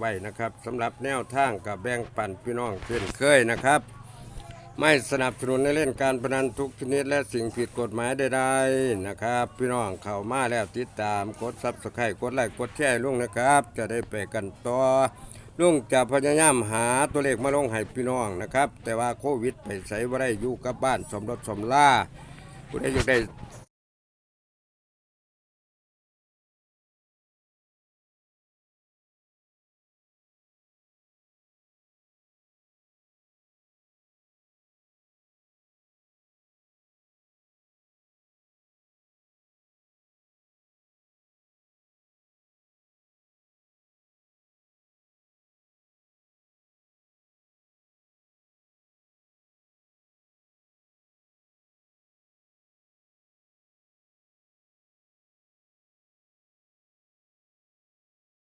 ไว้นะครับสำหรับแนวทางกับแบ่งปันพี่น้องเช่นเคยนะครับ ไม่สนับสนุนในเล่นการพนันทุกชนิดและสิ่งผิดกฎหมายใดๆนะครับ พี่น้องเข้ามาแล้วติดตามกดซับสไครต์กดไลค์กดแชร์ลุงนะครับ จะได้ไปกันต่อลุงจะพยายามหาตัวเลขมาลงให้พี่น้องนะครับ แต่ว่าโควิดไปใส่ว่าได้อยู่กับบ้านสมรสสมล่าผู้ใดอยากได้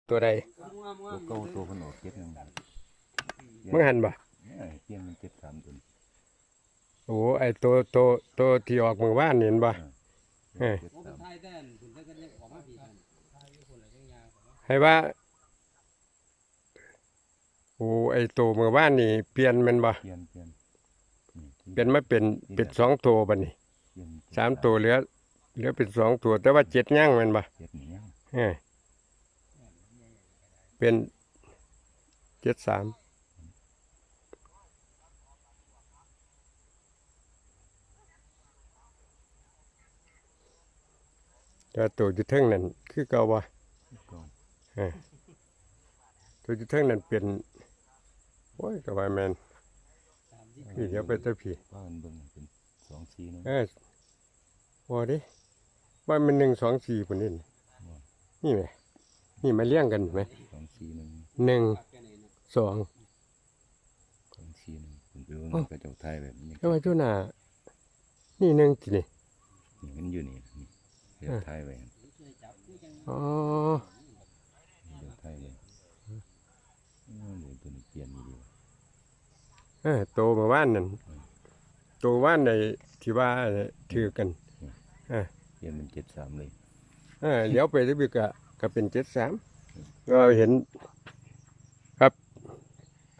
ตัวใดตัวเก่าตัวขนมเจ็ดหนึ่งมึงหันบ่เอ้ยเปลี่ยนมันเจ็ดสามตัวโอ้ไอตัวตัวตัวที่ออกมือว่านเห็นบ่เอ้ยเจ็ดสามให้ว่า โอ้ไอตัวมือว่านนี่ เปลี่ยนแมันบ่เปลี่ยนเปลี่ยนนี่เปลี่ยนมาเป็นเป็นสองตัวบัดนี้เปลี่ยนสามตัวเหลือเหลือเป็นสองตัว แต่ว่าเจ็ดย่างแมันบ่เจ็ดนี่ยังเอ้ย เป็นเจ็ดสามแต่ตัวจุดเทิงนั่นคือเก่าบ่ก็ตัวจุดเทิงนั่นเป็นโอ้ยก็ว่าแมนพี่เดี๋ยวไปเตะพี่ว่ามันเบิ่งเป็นสองสี่เนึงเออว่าดิว่ามันหนึ่งสองสี่คนนี้นี่ไหม นี่มาเลี้ยงกันไหมสองสี่หนึ่งหนึ่งสองสองสี่หนึ่งคุณไปเบิ่งกระจกไทยแบบนี้แล้วว่าจุน่านี่หนึ่งทีนี่นี่มันอยู่นี่นี่เดี๋ยวไทยไว้อ๋อเดี๋ยวไทยไว้เออเดี๋ยวตัวนี้เปลี่ยนอยู่ดีเออโตเมาว่านนั่นโตว่านในที่ว่าถือกันเปลี่ยนเป็นเจ็ดสามเลยเออเดี๋ยวไปที่บิกะ ก็เป็นเจ็ดสามก็เห็นครับ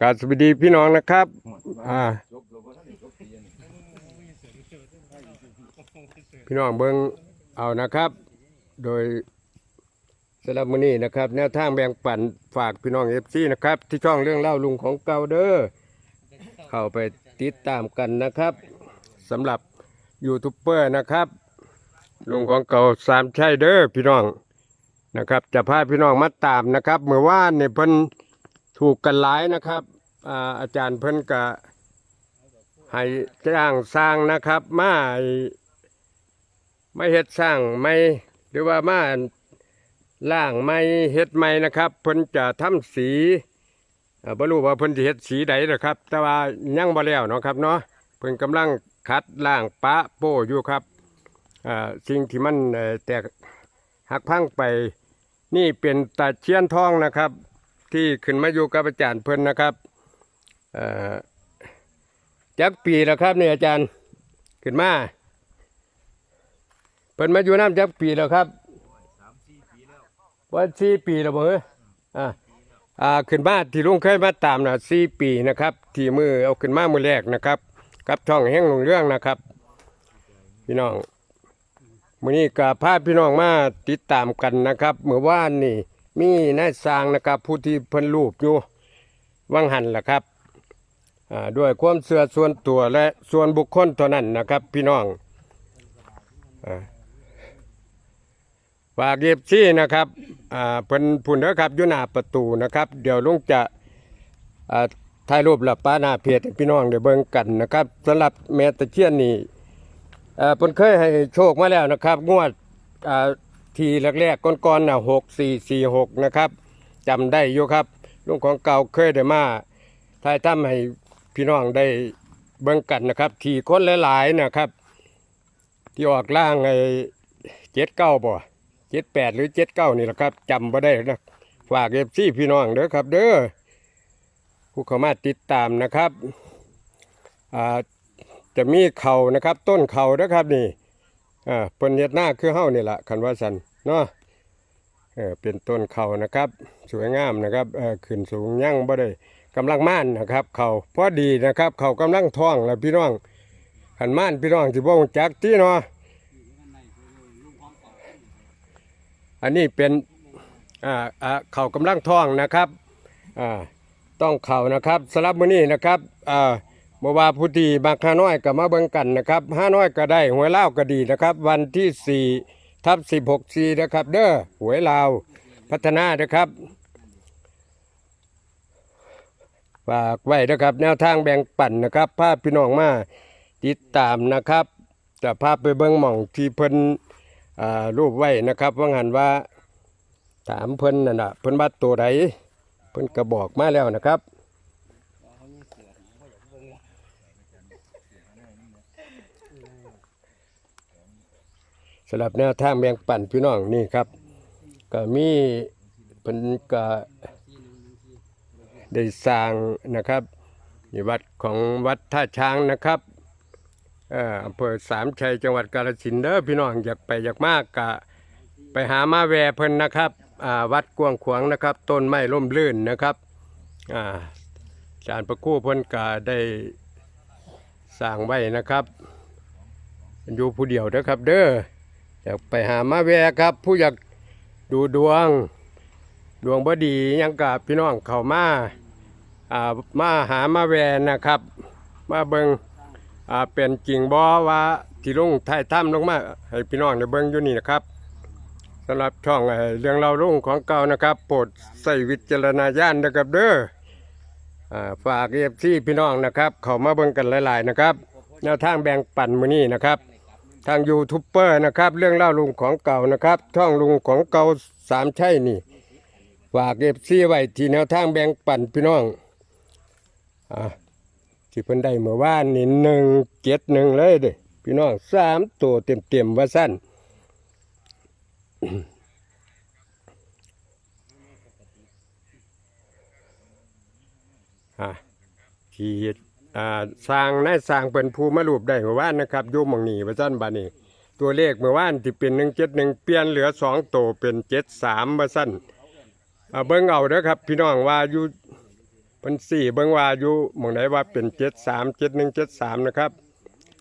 กรารสวัสดีพี่น้องนะครับ อ่า พี่น้องเบิ้งเอานะครับ โดยสำหรับมื้อนี้นะครับ แนวทางแบ่งปันฝากพี่น้องเอฟซีนะครับ ที่ช่องเรื่องเล่าลุงของเกาเด้อเข้าไปติดตามกันนะครับสำหรับยูทูบเบอร์นะครับลุงของเก่าสามชัยเด้อพี่น้อง นะครับจะพาพี่น้องมาตามนะครับเมื่อว่านเนี่ยเพิ่นถูกกันหลายนะครับอาอาจารย์เพิ่นกะให้จ้างสร้างนะครับมาไม่เฮ็ดสร้างไม่หรือว่ามาล่างไม่เฮ็ดไม่นะครับเพิ่นจะทำสีอ่าบ่รู้ว่าเพิ่นสิเฮ็ดสีใดนะครับ แต่ว่ายังบ่แล้วเนาะครับเนาะเพิ่นกำลังคัดล่างปะโป้อยู่ครับสิ่งที่มันแตกหักพังไป นี่เป็นตาเชียนทองนะครับ ที่ขึ้นมาอยู่กับอาจารย์เพิ่นนะครับจักปีแล้วครับเนี่ยอาจารย์ขึ้นมาเพิ่นมาอยู่น้ำจักปีแล้วครับว่าสี่ปีแล้วบ่เอ้ยอ่าอ่าขึ้นมาที่ลุงเคยมาตามนะสี่ปีนะครับ ที่มือเอาขึ้นมามือแรกนะครับ กับช่องแห่งหลงเรื่องนะครับ พี่น้อง มื่อนี้ก็พาพี่น้องมาติดตามกันนะครับเมื่อวานนี่มีนายสร้างนะครับผู้ที่เพิ่นรูปอยู่วังหันล่ะครับด้วยความเสื่อส่วนตัวและส่วนบุคคลเท่านั้นนะครับ พี่น้องฝากเก็บซี่นะครับเพิ่นพุ่นเด้อครับอยู่หน้าประตูนะครับ เดี๋ยวลุงจะถ่ายรูปหลับป้าหน้าเพจให้พี่น้องเดี๋ยวเบิ่งกันนะครับสำหรับแม่ตะเคียนนี่ เอ่อเพิ่นเคยให้โชคมาแล้วนะครับ งวดอ่าทีแรกๆก่อนๆน่ะหกสี่สี่หกนะครับจำได้อยู่ครับลุงของเก่าเคยได้มาถ่ายทำให้พี่น้องได้เบิ่งกันนะครับที่คนหลายๆนะครับ ที่ออกล่างไอ้เจ็ดเก้าบ่เจ็ดแปดหรือเจ็ดเก้านี่แหละครับจำบ่ได้นะฝากเอฟซีพี่น้องเด้อครับ เด้อผู้เข้ามาติดตามนะครับอ่า จะมีเขานะครับ ต้นเขานะครับนี่อ่าเพิ่นเฮ็ดหน้าคือเฮานี่ล่ะคันว่าซั่นเนาะเออเป็นต้นเขานะครับ สวยงามนะครับเออขึ้นสูงยั่งบ่ได้กำลังม่านนะครับ เขาพอดีนะครับ เขากำลังท้องแล้วพี่น้องหันม่านพี่น้องสิบ่ฮู้จักที่เนาะอันนี้เป็นอ่าอ่าเขากำลังท้องนะครับอ่าต้องเขานะครับสำหรับมือนี้นะครับอ่า บ่ว่าผู้ที่บางข้าน้อยก็มาเบิ่งกันนะครับห้าน้อยก็ได้หวยเลาก็ดีนะครับ วันที่4ทับ16ซีนะครับ เด้อหวยลาวพัฒนานะครับฝากไว้นะครับ แนวทางแบ่งปันนะครับภาพพี่น้องมาติดตามนะครับจะพาไปเบิ่งหม่องที่เพิ่นอ่ารูปไว้นะครับ ว่างันว่าถามเพิ่นนั่นน่ะเพิ่นว่าตัวใดเพิ่นก็บอกมาแล้วนะครับ สำหรับแนวทางแบ่งปันพี่น้องนี่ครับ ก็มีเพิ่นก็ได้สร้างนะครับนี่วัดของวัดท่าช้างนะครับอำเภอสามชัยจังหวัดกาฬสินธุ์เด้อพี่น้องอยากไปอยากมากกะไปหามาแวเพิ่นนะครับวัดกวางขวางนะครับ ต้นไม้ร่มรื่นนะครับอาจารย์ประกู้เพิ่นก็ได้สร้างไว้นะครับ อยู่ผู้เดียวเด้อครับเด้อ อยากไปหามาแวครับ ผู้อยากดูดวง ดวงบดียังกับพี่น้องเขามาอ่ามาหามาแวนะครับ มาเบิงอ่าเป็นจริงบ่ว่าที่ลุงไทยถ้ำลงมาให้พี่น้องได้เบิงอยู่นี่นะครับสำหรับช่องเรื่องเราลุงของเก่านะครับโปรดใส่วิจารณญาณนะครับเด้อฝากเอฟซีพี่น้องนะครับ เขามาเบิ่งกันหลาย ๆ นะครับแนวทางแบ่งปันมือนี้นะครับ ทางยูทูบเบอร์นะครับ เรื่องเล่าลุงของเก่านะครับช่องลุงของเก่าสามใช่นี่ ฝากเอฟซีไว้ที่แนวทางแบ่งปันพี่น้องอ่าที่เพิ่นได้เมื่อวานนี่หนึ่งเจ็ดหนึ่งเลยเด้พี่น้องสามตัวเต็มเต็มว่าสั้นอ่าที่ อ่าสร้างนายสร้างเป็นภูมารูปได้เมื่อวานนะครับยุ่หมองนี้ว่าสั้นบานีตัวเลขเมื่อวานที่เป็นหนึ่งเจ็ดหนึ่งเปลี่ยนเหลือสองโตเป็นเจ็ดสามว่าสั้นเบิ้งเอาเด้อครับ พี่น้องว่าอยู่เป็นสี่เบิ้งว่าอยู่มองไหนว่าเป็นเจ็ดสามเจ็ดหนึ่งเจ็ดสามนะครับ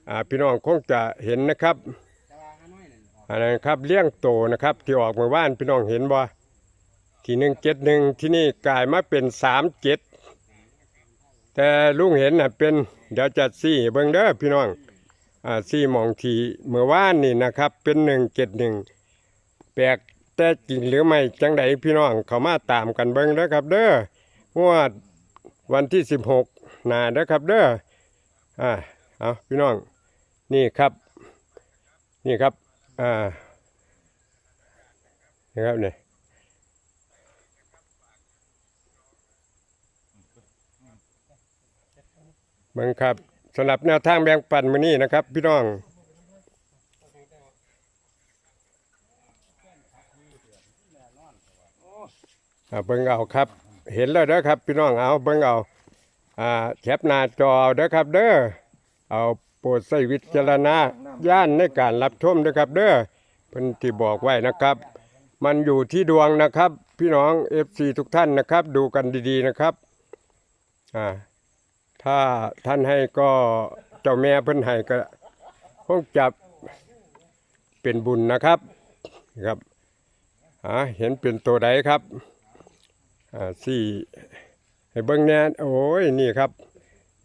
อ่าพี่น้องคงจะเห็นนะครับอันนั้นครับเลี้ยงโตนะครับ ที่ออกเมื่อวานพี่น้องเห็นบ่ที่หนึ่งเจ็ดหนึ่งที่นี่กลายมาเป็นสามเจ็ด แต่ลุงเห็นนะเป็นเดี๋ยวจัดซี่เบิ่งเด้อพี่น้องอ่าซี่หมองทีเมื่อวานนี่นะครับ เป็นหนึ่งเจ็ดหนึ่งแปลกแต่จริงหรือไม่จังใดพี่น้องเขามาตามกันเบิ่งเด้อครับ เด้องวดวันที่สิบหกนาเด้อครับ เด้ออ่าเอาพี่น้องนี่ครับ นี่ครับอ่านี่ครับเนี่ย เบงครับสำหรับแนวทางแบงปันมือนี้นะครับ พี่น้องเอาเบิ่งเอาครับ เห็นแล้วเด้อครับ พี่น้องเอาเบิ่งเอาอ่าแคปหน้าจอเด้อครับ เด้อเอาโปรดใช้วิจารณญาณในการรับชมเด้อครับ เด้อเพิ่นที่บอกไว้นะครับ มันอยู่ที่ดวงนะครับ พี่น้อง FC ทุกท่านนะครับ ดูกันดีๆนะครับอ่า ถ้าท่านให้ก็เจ้าแม่เพิ่นให้ก็คงจะเป็นบุญนะครับครับอ่าเห็นเป็นตัวใดครับอ่าสี่ให้เบิ่งแน่โอ้ยนี่ครับ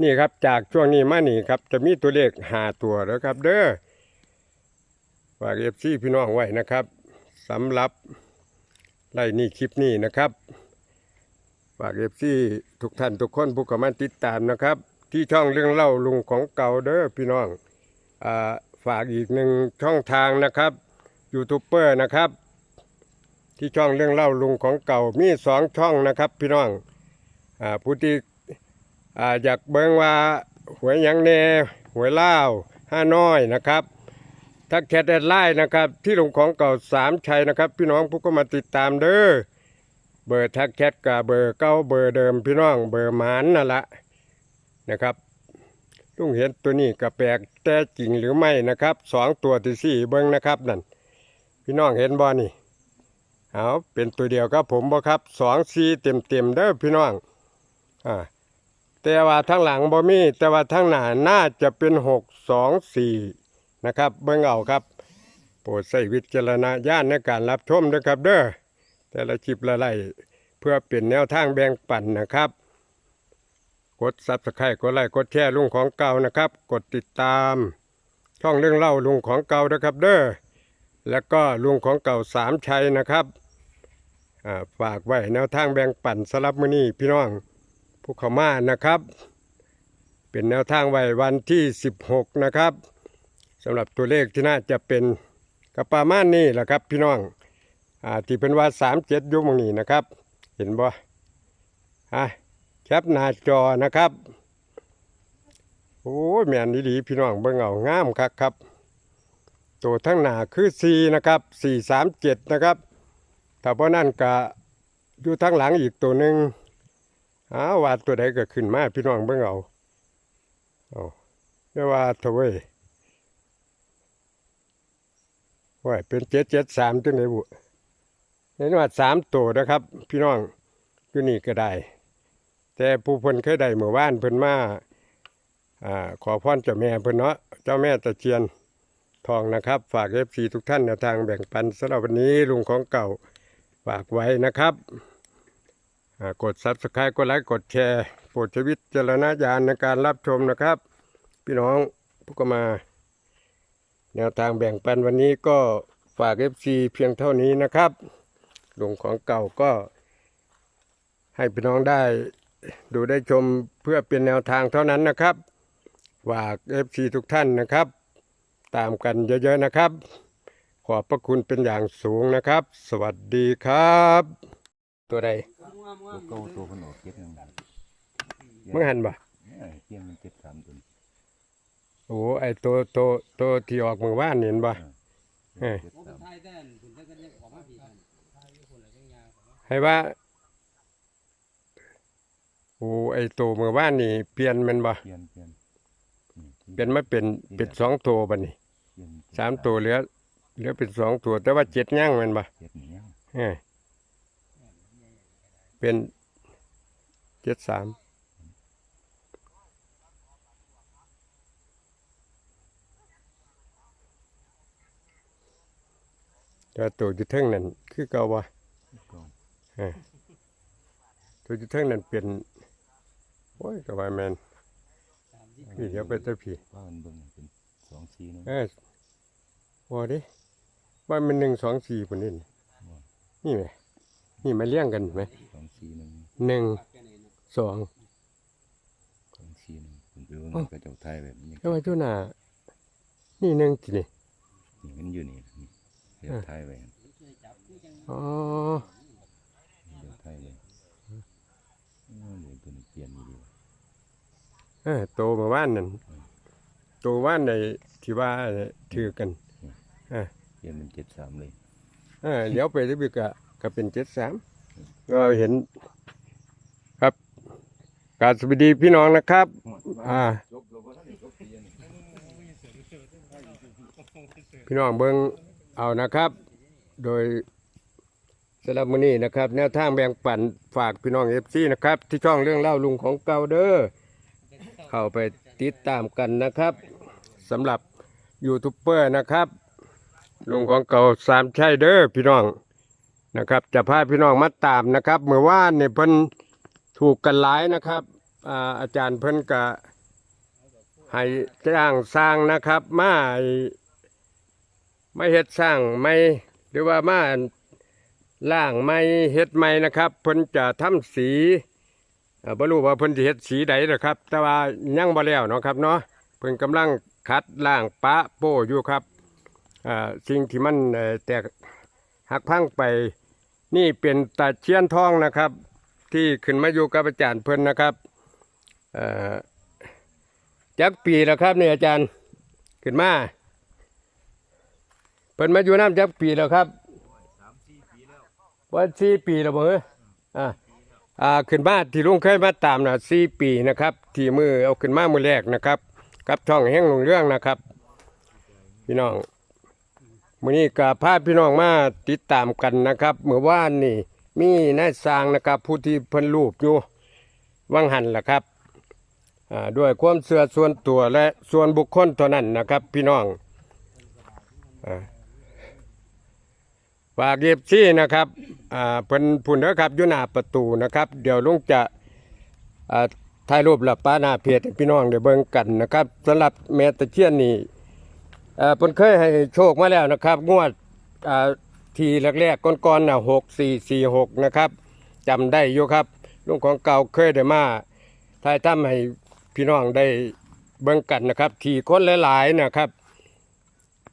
นี่ครับจากช่วงนี้มานี่ครับ จะมีตัวเลขหาตัวแล้วครับ เด้อฝากเอฟซีพี่น้องไว้นะครับสำหรับไล่นี่คลิปนี้นะครับากเอฟซีทุกท่านทุกคนผู้เข้ามาติดตามนะครับ ที่ช่องเรื่องเล่าลุงของเก่าเด้อพี่น้องอาฝากอีกหนึ่งช่องทางนะครับยูทูบเบอร์นะครับ ที่ช่องเรื่องเล่าลุงของเก่ามีสองช่องนะครับ พี่น้องอาผู้ที่อาอยากเบิ่งว่าหวยหยังแน่หวยเล่าห้าน้อยนะครับถ้าแคทแอดไลน์นะครับ ที่ลุงของเก่าสามชัยนะครับ พี่น้องผู้ก็มาติดตามเด้อ เบอร์ทักแชทกับเบอร์เก้าเบอร์เดิมพี่น้องเบอร์หมานนั่นละนะครับลุงเห็นตัวนี้ก็แปลกแต่จริงหรือไม่นะครับสองตัวที่สี่เบิ้งนะครับนั่นพี่น้องเห็นบ่นี่เอาเป็นตัวเดียวครับผมบ่ครับสองสี่เต็มเต็มเด้อพี่น้องอ่าแต่ว่าทั้งหลังบ่มี แต่ว่าทั้งหน้าน่าจะเป็นหกสองสี่นะครับ เบิ่งเอาครับ โปรดใช้วิจารณญาณในการรับชมด้วยครับเด้อ แต่ละคลิปละไลเพื่อเป็นแนวทางแบ่งปันนะครับ กดซับสไครต์กดไลค์กดแชร์ลุงของเก่านะครับ กดติดตาม ช่องเรื่องเล่าลุงของเก่านะครับเด้อแล้วก็ลุงของเก่าสามชัยนะครับฝากไว้แนวทางแบ่งปันสลับมือนี้พี่น้องผู้เขามานะครับ เป็นแนวทางไว้วันที่ 16 นะครับสำหรับตัวเลขที่น่าจะเป็นกระปามาณนี่แหละครับพี่น้อง อ่าที่เป็นว่า37อยุคมงนี้นะครับ เห็นบ่ฮะแคปหน้าจอนะครับ โอ้แม่นดีๆพี่น้องเบิ่งเอางามคักครับ ตัวทั้งหน้าคือ4นะครับ437นะครับ ถ้าเพราะนั่นก็อยู่ทั้งหลังอีกตัวหนึ่งอ้าวว่าตัวใดก็ขึ้นมาพี่น้องเบิ่งเอาเอาเรียกว่าเถอะเว้ยว่าเป็น773จังไดบุ เห็นว่าสามตัวนะครับ พี่น้องอยู่นี่ก็ได้ แต่ผู้เพิ่นเคยได้เมื่อวานเพิ่นมาอ่าขอพรเจ้าแม่เพิ่นเนาะเจ้าแม่ตะเคียนทองนะครับ ฝากเอฟซีทุกท่านแนวทางแบ่งปันสำหรับวันนี้ลุงของเก่าฝากไว้นะครับกดซับสไครต์กดไลค์กดแชร์โปรดช้วิตเจรณญาณในการรับชมนะครับ พี่น้องผู้ก็มา แนวทางแบ่งปันวันนี้ก็ฝากเอฟซีเพียงเท่านี้นะครับ ลงของเก่าก็ ให้พี่น้องได้ดูได้ชมเพื่อเป็นแนวทางเท่านั้นนะครับฝากเอฟซีทุกท่านนะครับ ตามกันเยอะๆนะครับ ขอบพระคุณเป็นอย่างสูงนะครับ สวัสดีครับ ตัวใดตัวเก่าตัวขนมเจ็ดหนึ่งมึงหันบ่เนี่ยเกียนมันเจ็ดสามตัวโอ้ไอตัวตัวตัวที่ออกมือว่านเห็นบ่เอ้ยเจ็ดสามไทยแต่คุณจะกันยังออกมาผีกันไทยอยู่คนละยังยาว ให้ว่า โอ้ไอตัวมือว่านนี่เปลี่ยนแมันบ่เกียนเกียนนี่เปลี่ยนมาเป็นเป็นสองตัวบัดนี้เกียนสามตัวเหลือเหลือเป็นสองตัว แต่ว่าเจ็ดย่างแมันบ่เจ็ดนี่ยังเอ้ยเป็นเจ็ดสามแต่ตัวจุดเทิงนั่นคือเก่าวะก่อน ตัวจุดเทิงนั่นเป็นโอ้ยกว่าแมนพี่เดี๋ยวไปเจ้าพี่ว่ามันเบิ่งเป็นสองสี่เนาะเอ้ยว่าดิว่ามันหนึ่งสองสี่คนนี้นี่นี่ไหมนี่มาเลี้ยงกันไหมสองสี่หนึ่งหนึ่งสองสองสี่หนึ่งผมไปเบิ่งกระเจ้าไทยแบบนี้แล้วว่าเจ้าหน้านี่หนึ่งทีนี่นี่มันอยู่นี่นี่เจ้าไทยไว้อ๋อ เจ้าไทยไว้เออ เดี๋ยวตัวนี้เปลี่ยนอยู่ดีเออโตเมาว่านนั่นโตว่านในที่ว่าถือกันเปลี่ยนเป็นเจ็ดสามเลยเออเดี๋ยวไปที่บิกะก็เป็นเจ็ดสามก็เห็นครับกรารสวัสดีพี่น้องนะครับ อ่า พี่น้องเบิ้งเอานะครับ โดย สำหรับมื้อนี้นะครับ แนวทางแบ่งปันฝากพี่น้องเอฟซีนะครับ ที่ช่องเรื่องเล่าลุงของเกาเด้อเข้าไปติดตามกันนะครับสำหรับยูทูบเบอร์นะครับ ลุงของเก่าสามชัยเด้อพี่น้องนะครับ จะพาพี่น้องมาตามนะครับเมื่อวานเนี่ยเพิ่นถูกกันหลายนะครับอาอาจารย์เพิ่นกะให้จ้างสร้างนะครับมาไม่เฮ็ดสร้างไม่หรือว่ามา ล่างไม่เฮ็ดไม่นะครับเพิ่นจะทำสีอ่าบ่รู้ว่าเพิ่นสิเฮ็ดสีใดนะครับ แต่ว่ายังบ่แล้วเนาะครับเนาะเพิ่นกำลังคัดล่างปะโป้อยู่ครับสิ่งที่มันแตกหักพังไป นี่เป็นตาเชียนทองนะครับ ที่ขึ้นมาอยู่กับอาจารย์เพิ่นนะครับจักปีแล้วครับเนี่ยอาจารย์ขึ้นมาเพิ่นมาอยู่น้ำจักปีแล้วครับ ว่าสี่ปีแล้วบ่เอ้ยอ่าอ่าขึ้นมาที่ลุงเคยมาตามนะสี่ปีนะครับที่มือเอาขึ้นมามือแรกนะครับ กับช่องแห่งหลงเรื่องนะครับ พี่น้องมื้อนี้ก็พาพี่น้องมาติดตามกันนะครับเมื่อวานนี่มีนายสร้างนะครับ ผู้ที่พิ่นรูปอยู่วังหันล่ะครับอ่าด้วยความเชื่อส่วนตัวและส่วนบุคคลตัวนั้นนะครับ พี่น้องอ่า ฝากเย็บซี่นะครับอ่าเพิ่นพุ่นเด้อครับอยู่หน้าประตูนะครับ เดี๋ยวลุงจะอ่าถ่ายรูปและป้าหน้าเพจให้พี่น้องได้เบิ่งกันนะครับสำหรับแม่ตะเคียนนี่เอ่อเพิ่นเคยให้โชคมาแล้วนะครับ งวดอ่าทีแรกๆก่อนๆน่ะหกสี่สี่หกนะครับจำได้อยู่ครับลุงของเก่าเคยได้มาถ่ายทำให้พี่น้องได้เบิ่งกันนะครับ ทีคนหลายๆนะครับ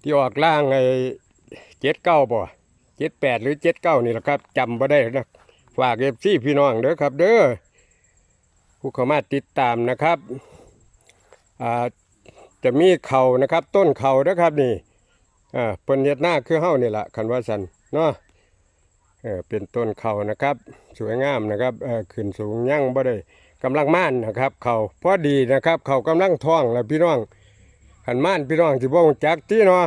ที่ออกล่างไอ้เจ็ดเก้าบ่ เจ็ดแปดหรือเจ็ดเก้านี่แหละครับจำบ่ได้นะฝากเอฟซีพี่น้องเด้อครับ เด้อผู้เข้ามาติดตามนะครับอ่าจะมีเขานะครับ ต้นเขานะครับนี่อ่าเปิ้นเฮ็ดหน้าคือเฮานี่แหละคันว่าสันเนาะเออเป็นต้นเขานะครับ สวยงามนะครับเออขึ้นสูงยั่งบ่ได้กำลังม่านนะครับ เขาพอดีนะครับ เขากำลังท้องแล้วพี่น้องขันม่านพี่น้องสิบ่รู้จักติเนาะ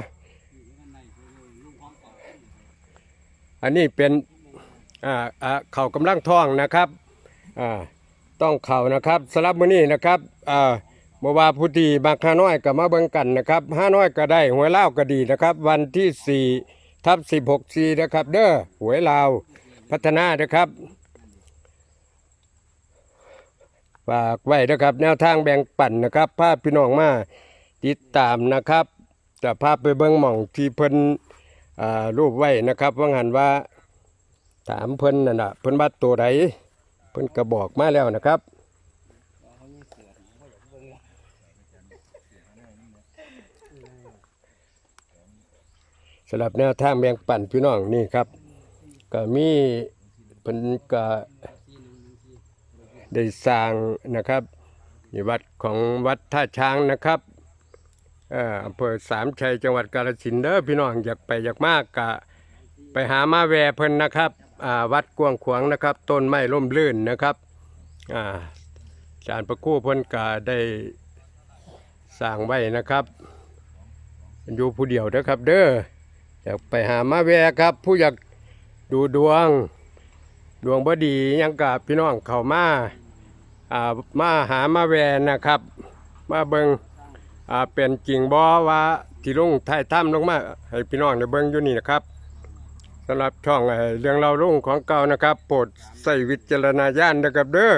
อันนี้เป็นอ่าอ่าเขากำลังท้องนะครับอ่าต้องเขานะครับสำหรับมือนี้นะครับอ่าเมื่อวาผู้ที่บางข้าน้อยก็มาเบิงกันนะครับห้าน้อยก็ได้หวยเลาก็ดีนะครับ วันที่4ทับ16สีนะครับ เด้อหวยลาวพัฒนานะครับฝากไว้นะครับ แนวทางแบ่งปั่นนะครับภาพพี่น้องมาติดตามนะครับ จะพาไปเบิ่งหม่องที่เพิ่น รูปไว้นะครับ ว่างันว่าถามเพิ่นนั่นนะเพิ่นว่าตัวใดเพิ่นก็บอกมาแล้วนะครับสำหรับแนวทางแบงปั่นพี่น้องนี่ครับ ก็มีเพิ่นก็ได้สร้างนะครับวัดของวัดท่าช้างนะครับ อำเภอสามชัยจังหวัดกาฬสินธุ์เด้อพี่น้องอยากไปอยากมากก็ไปหามาแวเพิ่นนะครับวัดกวางขวางนะครับต้นไม้ร่มรื่นนะครับอาจารย์ประคู่เพิ่นก็ได้สร้างไว้นะครับอยู่ผู้เดียวเด้อครับ เด้ออยากไปหามาแวครับ ผู้อยากดูดวง ดวงบดียังกับพี่น้องเข้ามาอ่ามาหามาแวนะครับ มาเบิง อ่าเป็นจริงบ่ว่าที่ลุงไทยถ้ำลงมาให้พี่น้องได้เบิงอยู่นี่นะครับสำหรับช่องไอ้เรื่องเราลุงของเก่านะครับโปรดใส่วิจารณญาณนะครับเด้อ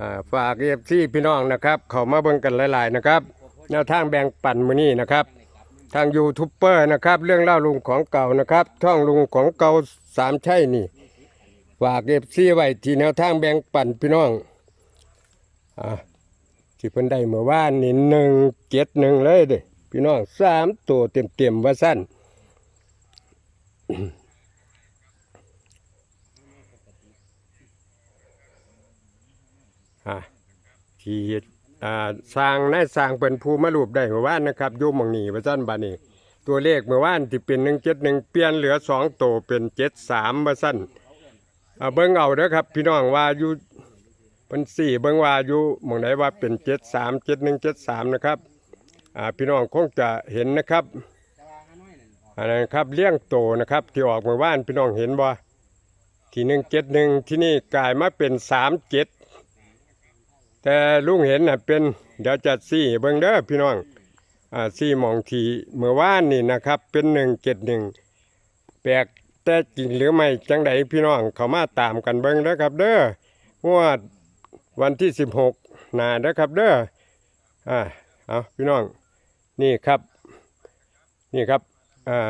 อ่าฝากเอฟซีพี่น้องนะครับ เขามาเบิงกันหลาย ๆ นะครับแนวทางแบ่งปันมื้อนี้นะครับ ทางยูทูบเบอร์นะครับ เรื่องเล่าลุงของเก่านะครับ ช่องลุงของเก่าสามใช่นี่ ฝากเอฟซีไว้ที่แนวทางแบ่งปันพี่น้องอ่า ที่เพิ่นได้เมื่อวานนี่หนึ่งเจ็ดหนึ่งเลยเด้พี่น้องสามตัวเต็มเต็มว่าสั้นที่สร้างนายสร้างเป็นภูมิรูปได้เมื่อวานนะครับยุ่มองนี้ว่าสั้นบานี้ตัวเลขเมื่อวานที่เป็นหนึ่งเจ็ดหนึ่งเปลี่ยนเหลือสองตัวเป็นเจ็ดสามว่าสั้นเบิ้งเอาเด้อครับ พี่น้องว่าอยู่ เป็นสี่เบิ้งว่าอยู่หมองไหนว่าเป็นเจ็ดสามเจ็ดหนึ่งเจ็ดสามนะครับอ่าพี่น้องคงจะเห็นนะครับอันนั้นครับเลี้ยงโตนะครับ ที่ออกมื่อวานพี่น้องเห็นบ่ที่หนึ่งเจ็ดหนึ่งที่นี่กลายมาเป็นสามเจ็ดแต่ลุงเห็นน่ะเป็นเดี๋ยวจัดซี่เบิ่งเด้อพี่น้องอ่าซี่มองทีเมื่อว่านนี่นะครับ เป็นหนึ่งเจ็ดหนึ่งแปลกแต่จริงหรือไม่จังใดพี่น้องเขามาตามกันเบิ่งเด้อครับ เด้องวด วันที่สิบหกนาเด้อครับเด้ออ่าเอาพี่น้องนี่ครับนี่ครับอ่า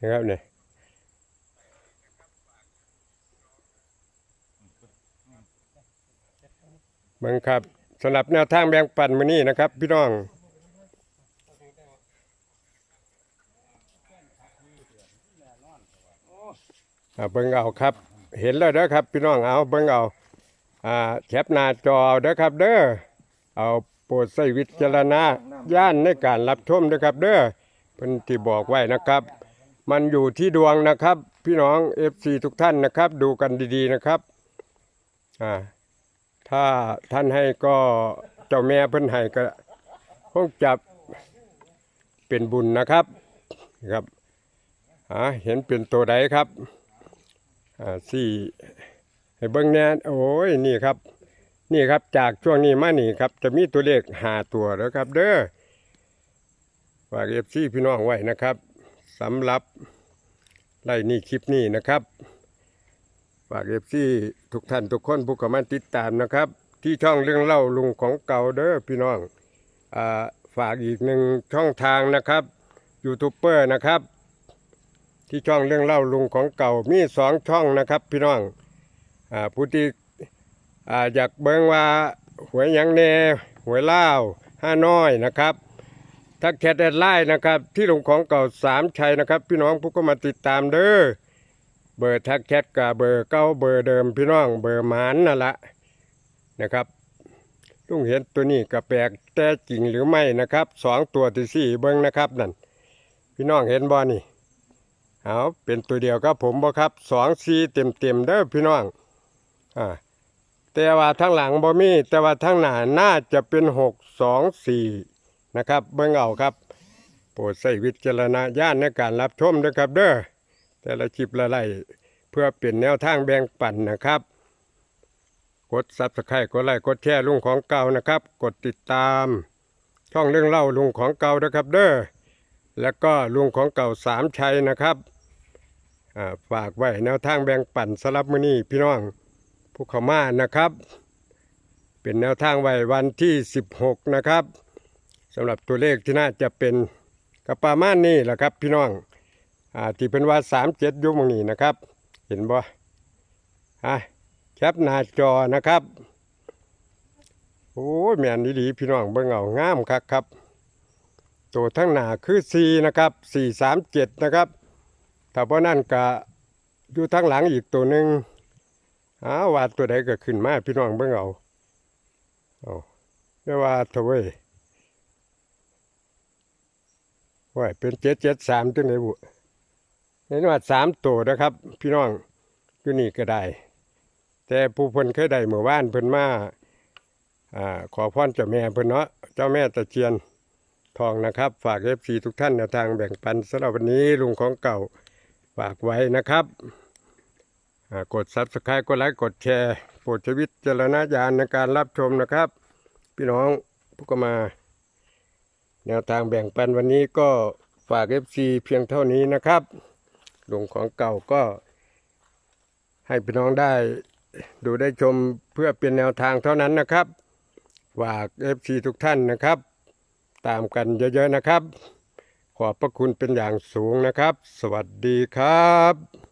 นี่ครับเนี่ยเบิ่งครับสำหรับแนวทางแบ่งปันมือนี้นะครับ พี่น้องอ่าเบิ่งเอาครับ เห็นแล้วเด้อครับ พี่น้องเอาเบิ่งเอาอ่าแคปหน้าจอเด้อครับ เด้อเอาโปรดใช้วิจารณญาณในการรับชมเด้อครับ เด้อเพิ่นที่บอกไว้นะครับ มันอยู่ที่ดวงนะครับ พี่น้อง FC ทุกท่านนะครับ ดูกันดีๆนะครับอ่าถ้าท่านให้ก็เจ้าแม่เพิ่นให้ก็คงจับเป็นบุญนะครับครับอ่าเห็นเป็นตัวใดครับ อ่าสี่ให้เบิ้งแน่โอ้ยนี่ครับ นี่ครับจากช่วงนี้มานี่ครับ จะมีตัวเลขหาตัวแล้วครับ เด้อฝากเอฟซีพี่น้องไว้นะครับสำหรับไล่นี่คลิปนี้นะครับฝากเอฟซีทุกท่านทุกคนผู้กำลังติดตามนะครับ ที่ช่องเรื่องเล่าลุงของเก่าเด้อพี่น้องอฝากอีกหนึ่งช่องทางนะครับยูทูบเบอร์นะครับ ที่ช่องเรื่องเล่าลุงของเก่ามีสองช่องนะครับ พี่น้องอ่าผู้ที่อ่าอยากเบิ่งว่าหวยยังแน่หวยเล่าห้าน้อยนะครับทักแชทแอดไลน์นะครับ ที่ลุงของเก่าสามชัยนะครับ พี่น้องผู้ก็มาติดตามเด้อเบอร์ทักแชทกับเบอร์เก้าเบอร์เดิมพี่น้องเบอร์หมานนั่นละนะครับลุงเห็นตัวนี้ก็แปลกแต่จริงหรือไม่นะครับสองตัวที่สี่เบิ้งนะครับนั่นพี่น้องเห็นบ่นี่ เอาเป็นตัวเดียวครับผมบ่ครับสองสี่เต็มเต็มเด้อพี่น้องอ่าแต่ว่าทั้งหลังบ่มี แต่ว่าทั้งหน้าน่าจะเป็นหกสองสี่นะครับเบิ่งเอาครับโปรดใช้วิจารณญาณในการรับชมด้วยครับเด้อแต่ละคลิปละไล่เพื่อเป็นแนวทางแบ่งปันนะครับกดซับสไครต์กดไลค์กดแชร์ลุงของเก่านะครับ กดติดตาม ช่องเรื่องเล่าลุงของเก่านะครับ เด้อ แล้วก็ลุงของเก่าสามชัยนะครับฝากไว้แนวทางแบ่งปั่นสำหรับมือนี้พี่น้องผู้เขามานะครับ เป็นแนวทางไว้วันที่ 16 นะครับสำหรับตัวเลขที่น่าจะเป็นกระปาม่านนี่แหละครับ พี่น้องอที่เป็นว่า37ยุมงนี้นะครับ เห็นบ่อะแคปหน้าจอนะครับ โอ้ยแม่นดีๆพี่น้องเบิ่งเอางามคักครับ ตัวทั้งหนาคือ4นะครับ437นะครับถ้าเพราะนั่นก็อยู่ทั้งหลังอีกตัวหนึ่งหาว่าตัวใดก็ขึ้นมาพี่น้องเบิ่งเอาเอาไม่ว่าเถอะเว้ยว่าเป็นเจ็ดเจ็ดสามจังไดบุเห็นว่าสามตัวนะครับ พี่น้องอยู่นี่ก็ได้ แต่ผู้เพิ่นเคยได้เมื่อวานเพิ่นมาอ่าขอพรเจ้าแม่เพิ่นเนาะเจ้าแม่ตะเคียน ทองนะครับ ฝากเอฟซีทุกท่านแนวทางแบ่งปันสำหรับวันนี้ลุงของเก่าฝากไว้นะครับกด subscribe กดไลค์กดแชร์โปรดช้วิจารณญาณในการรับชมนะครับ พี่น้องผู้ก็มา แนวทางแบ่งปันวันนี้ก็ฝาก FC เพียงเท่านี้นะครับลุงของเก่าก็ ให้พี่น้องได้ดูได้ชมเพื่อเป็นแนวทางเท่านั้นนะครับฝาก FC ทุกท่านนะครับ ตามกันเยอะๆนะครับ ขอบพระคุณเป็นอย่างสูงนะครับ สวัสดีครับ